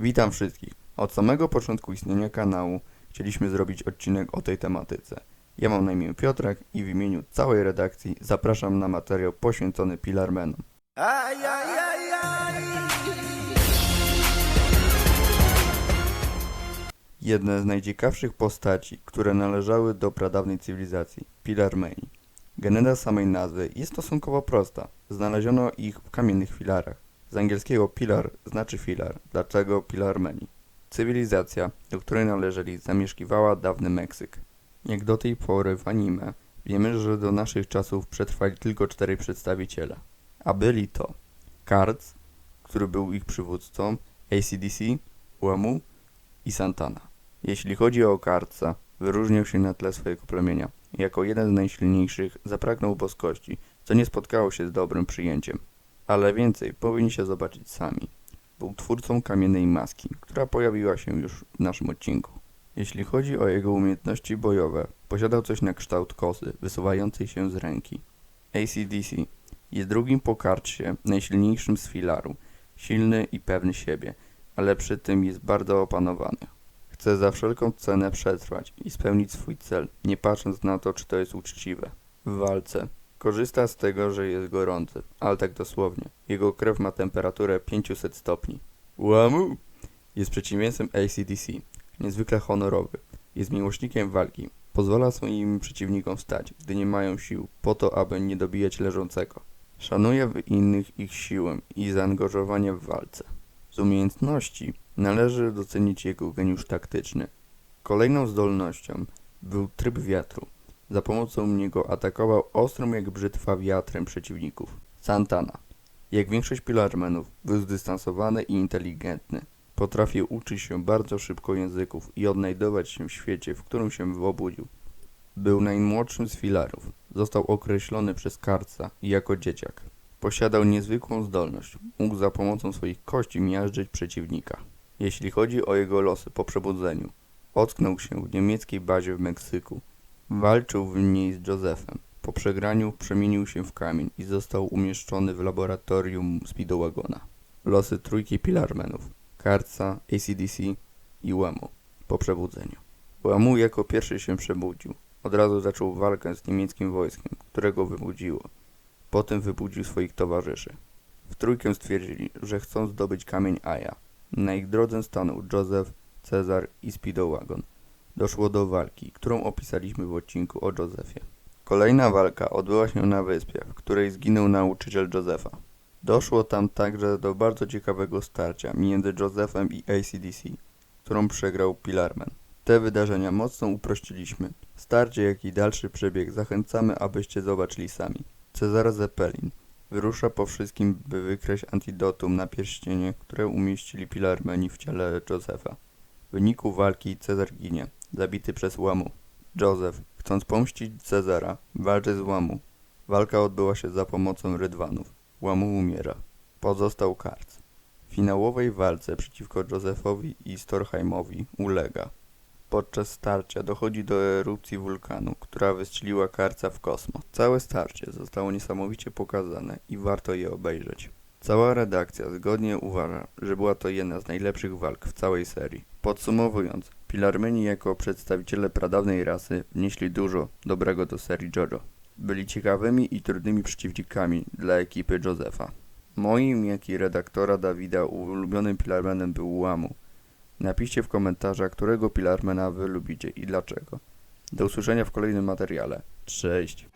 Witam wszystkich. Od samego początku istnienia kanału chcieliśmy zrobić odcinek o tej tematyce. Ja mam na imię Piotrek i w imieniu całej redakcji zapraszam na materiał poświęcony Pilarmenom. Jedne z najciekawszych postaci, które należały do pradawnej cywilizacji, Pilarmeni. Geneza samej nazwy jest stosunkowo prosta. Znaleziono ich w kamiennych filarach. Z angielskiego pilar znaczy filar, dlaczego Pilarmeni. Cywilizacja, do której należeli, zamieszkiwała dawny Meksyk. Jak do tej pory w anime wiemy, że do naszych czasów przetrwali tylko czterej przedstawiciele. A byli to Karc, który był ich przywódcą, ACDC, Uemu i Santana. Jeśli chodzi o Karca, wyróżniał się na tle swojego plemienia. Jako jeden z najsilniejszych zapragnął boskości, co nie spotkało się z dobrym przyjęciem. Ale więcej powinniście zobaczyć sami. Był twórcą kamiennej maski, która pojawiła się już w naszym odcinku. Jeśli chodzi o jego umiejętności bojowe, posiadał coś na kształt kosy, wysuwającej się z ręki. ACDC jest drugim po karcie, najsilniejszym z filaru, silny i pewny siebie, ale przy tym jest bardzo opanowany. Chce za wszelką cenę przetrwać i spełnić swój cel, nie patrząc na to, czy to jest uczciwe. W walce korzysta z tego, że jest gorący, ale tak dosłownie. Jego krew ma temperaturę 500 stopni. Łamu! Jest przeciwieństwem ACDC, niezwykle honorowy. Jest miłośnikiem walki. Pozwala swoim przeciwnikom wstać, gdy nie mają sił, po to, aby nie dobijać leżącego. Szanuje w innych ich siłę i zaangażowanie w walce. Z umiejętności należy docenić jego geniusz taktyczny. Kolejną zdolnością był tryb wiatru. Za pomocą niego atakował ostrym jak brzytwa wiatrem przeciwników. Santana. Jak większość pilarmenów, był zdystansowany i inteligentny. Potrafił uczyć się bardzo szybko języków i odnajdować się w świecie, w którym się obudził. Był najmłodszym z filarów. Został określony przez Karca jako dzieciak. Posiadał niezwykłą zdolność. Mógł za pomocą swoich kości miażdżyć przeciwnika. Jeśli chodzi o jego losy po przebudzeniu, ocknął się w niemieckiej bazie w Meksyku. Walczył w niej z Josephem. Po przegraniu przemienił się w kamień i został umieszczony w laboratorium Speedowagona. Losy trójki Pilarmenów, Karca, ACDC i Łemu po przebudzeniu. Łemu jako pierwszy się przebudził. Od razu zaczął walkę z niemieckim wojskiem, którego wybudziło. Potem wybudził swoich towarzyszy. W trójkę stwierdzili, że chcą zdobyć kamień Aja. Na ich drodze stanął Józef, Cezar i Speedwagon. Doszło do walki, którą opisaliśmy w odcinku o Józefie. Kolejna walka odbyła się na wyspie, w której zginął nauczyciel Józefa. Doszło tam także do bardzo ciekawego starcia między Józefem i ACDC, którą przegrał Pilarman. Te wydarzenia mocno uprościliśmy. Starcie, jak i dalszy przebieg zachęcamy, abyście zobaczyli sami. Cezar Zeppelin wyrusza po wszystkim, by wykreść antidotum na pierścienie, które umieścili Pilarmeni w ciele Józefa. W wyniku walki Cezar ginie, zabity przez łamu. Józef, chcąc pomścić Cezara, walczy z łamu. Walka odbyła się za pomocą rydwanów. Łamu umiera. Pozostał Karc. W finałowej walce przeciwko Józefowi i Storheimowi ulega. Podczas starcia dochodzi do erupcji wulkanu, która wystrzeliła Karca w kosmos. Całe starcie zostało niesamowicie pokazane i warto je obejrzeć. Cała redakcja zgodnie uważa, że była to jedna z najlepszych walk w całej serii. Podsumowując, Pilarmeni jako przedstawiciele pradawnej rasy wnieśli dużo dobrego do serii JoJo. Byli ciekawymi i trudnymi przeciwnikami dla ekipy Josefa. Moim, jak i redaktora Dawida ulubionym Pilarmenem był Łamu. Napiszcie w komentarzach, którego Pilarmena wy lubicie i dlaczego. Do usłyszenia w kolejnym materiale. Cześć!